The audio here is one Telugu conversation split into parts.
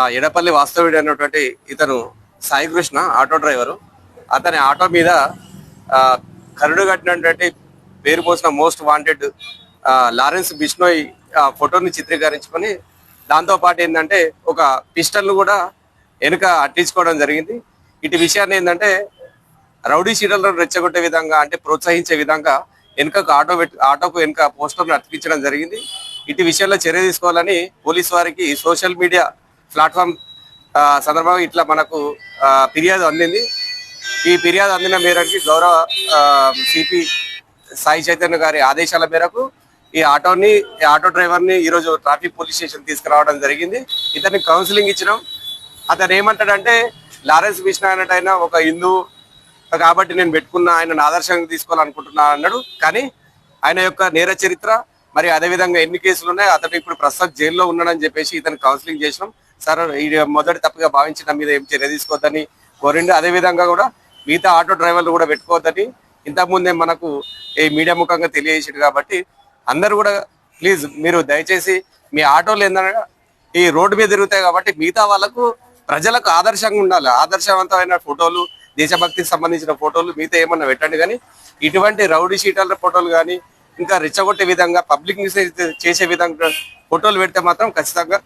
ఆ ఎడపల్లి వాస్తవ్యుడు అనేటువంటి ఇతను సాయి కృష్ణ ఆటో డ్రైవరు. అతని ఆటో మీద కరుడు కట్టినటువంటి పేరు పోసిన మోస్ట్ వాంటెడ్ లారెన్స్ బిష్నోయ్ ఆ ఫోటోని చిత్రీకరించుకొని దాంతో పాటు ఏంటంటే ఒక పిస్టల్ను కూడా వెనుక అట్టించుకోవడం జరిగింది. ఇటు విషయాన్ని ఏంటంటే రౌడీ షీటర్లను రెచ్చగొట్టే విధంగా అంటే ప్రోత్సహించే విధంగా వెనుకకు ఆటో పెట్టి ఆటోకు వెనుక పోస్టర్ను అతికించడం జరిగింది. ఇటు విషయంలో చర్య తీసుకోవాలని పోలీస్ వారికి సోషల్ మీడియా ప్లాట్ఫామ్ ఆ, సందర్భంగా ఇట్లా మనకు ఆ, ఫిర్యాదు అందింది. ఈ ఫిర్యాదు అందిన మేరకు గౌరవ సిపి సాయి చైతన్య గారి ఆదేశాల మేరకు ఈ ఆటోని ఈ ఆటో డ్రైవర్ని ఈరోజు ట్రాఫిక్ పోలీస్ స్టేషన్ తీసుకురావడం జరిగింది. ఇతన్ని కౌన్సిలింగ్ ఇచ్చినాం. అతను ఏమంటాడంటే లారెన్స్ కృష్ణ ఒక హిందూ కాబట్టి నేను పెట్టుకున్న ఆయన ఆదర్శంగా తీసుకోవాలనుకుంటున్నా అన్నాడు. కానీ ఆయన యొక్క నేర చరిత్ర మరి అదేవిధంగా ఎన్ని కేసులు ఉన్నాయి అతను ఇప్పుడు ప్రస్తుతం జైల్లో ఉన్నాడని చెప్పేసి ఇతను కౌన్సిలింగ్ చేసినాం. సార్ ఈ మొదటి తప్పుగా భావించిన మీద ఏం చర్య తీసుకోవద్దని కోరిండు. అదేవిధంగా కూడా మిగతా ఆటో డ్రైవర్లు కూడా పెట్టుకోవద్దని ఇంతకుముందే మనకు ఈ మీడియా ముఖంగా తెలియజేసాడు కాబట్టి అందరు కూడా ప్లీజ్ మీరు దయచేసి మీ ఆటోలు ఏంటనగా ఈ రోడ్డు మీద తిరుగుతాయి కాబట్టి మిగతా వాళ్ళకు ప్రజలకు ఆదర్శంగా ఉండాలి. ఆదర్శవంతమైన ఫోటోలు దేశభక్తికి సంబంధించిన ఫోటోలు మిగతా ఏమన్నా పెట్టండి కానీ ఇటువంటి రౌడీ షీటర్ల ఫోటోలు కానీ ఇంకా రెచ్చగొట్టే విధంగా పబ్లిక్ చేసే విధంగా ఫోటోలు పెడితే మాత్రం ఖచ్చితంగా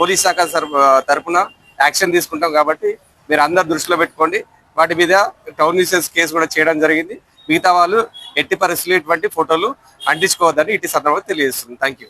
పోలీస్ శాఖ తరపు- తరపున యాక్షన్ తీసుకుంటాం కాబట్టి మీరు అందరు దృష్టిలో పెట్టుకోండి. వాటి మీద టౌన్ న్యూసెన్స్ కేసు కూడా చేయడం జరిగింది. మిగతా వాళ్ళు ఎట్టి పరిస్థితులు ఇటువంటి ఫోటోలు అంటించుకోవద్దని ఇటు సందర్భంగా తెలియజేస్తుంది థ్యాంక్ యూ